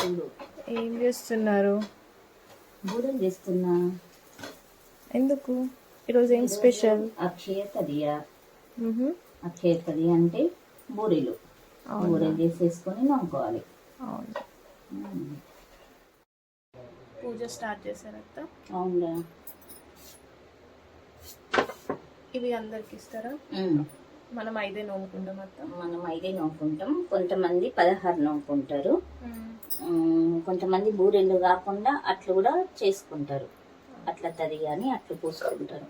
ఏం చేస్తున్నారు? బూరెలు చేస్తున్నా. ఎందుకు? ఈరోజు ఏం స్పెషల్? అక్షయ తదియ. అక్షయ తదియ అంటే బూరెలు. బూరెలు చేసేసుకొని నమ్ముకోవాలి అవును. పూజ స్టార్ట్ చేశారత్త? అవునా? ఇవి అందరికి ఇస్తారా? మనం ఐదే నోముకుంటాం అత్త మనం ఐదే నోముకుంటాం. కొంతమంది పదహారు నోముకుంటారు. కొంతమంది బూరెలు కాకుండా అట్లు కూడా చేసుకుంటారు. అట్లా తది అని అట్లు పోసుకుంటారు.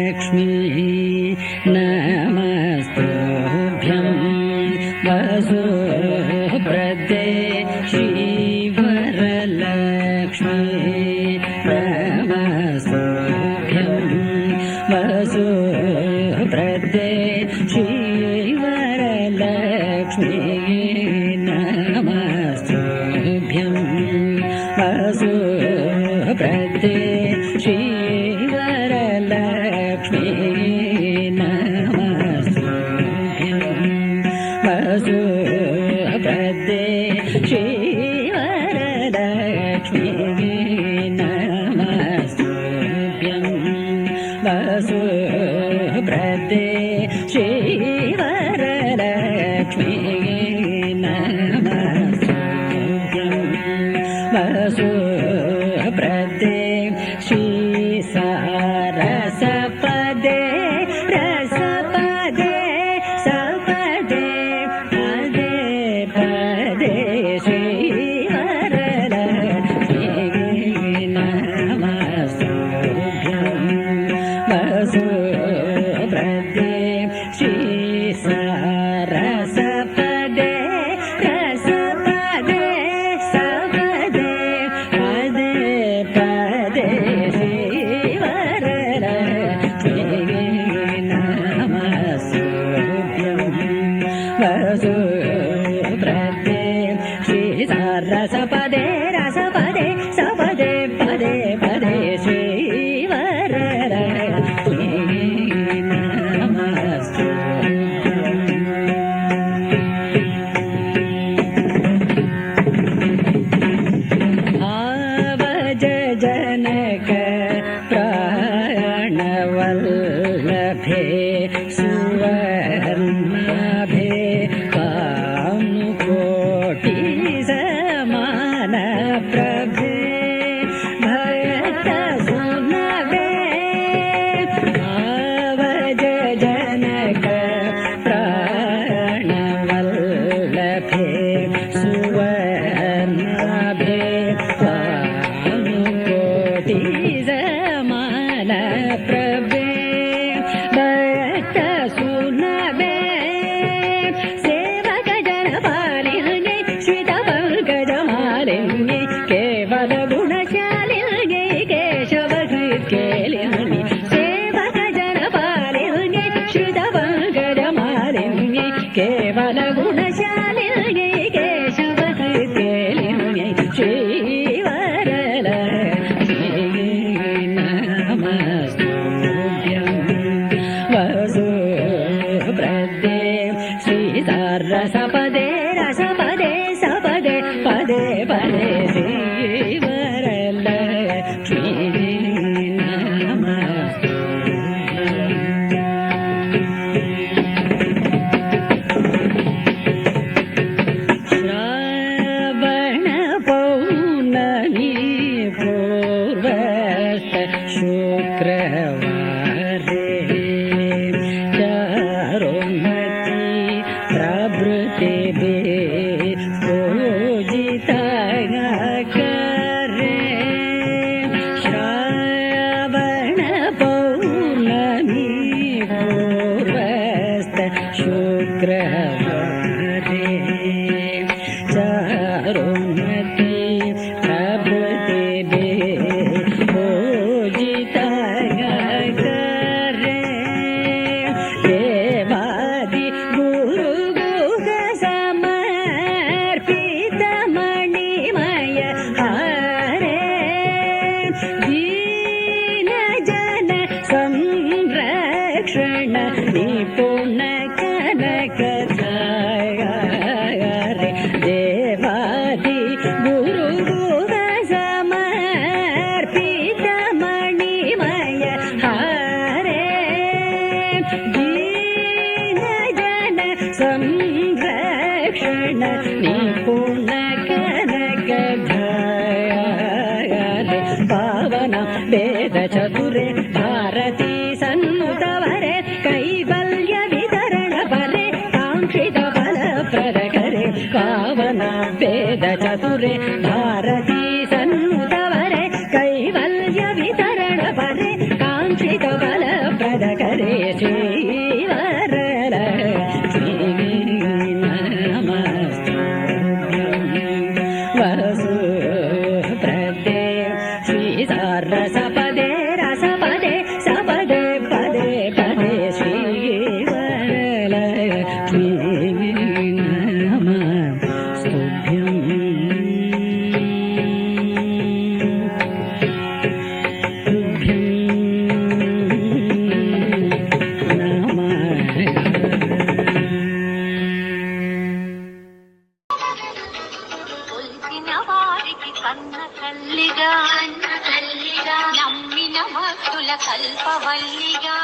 लक्ष्मी न prendo ரசபதே సర్రసపదే నిపుణ కనక ధారే వేద చతురే భారతీ సన్నుతవరే కైవల్య వితరణ పరే కాంక్షిత ఫల ప్రదకరే పావన వేద చతురే భారతీ తల్లిగా నమ్మిన భక్తుల కల్పవల్లిగా.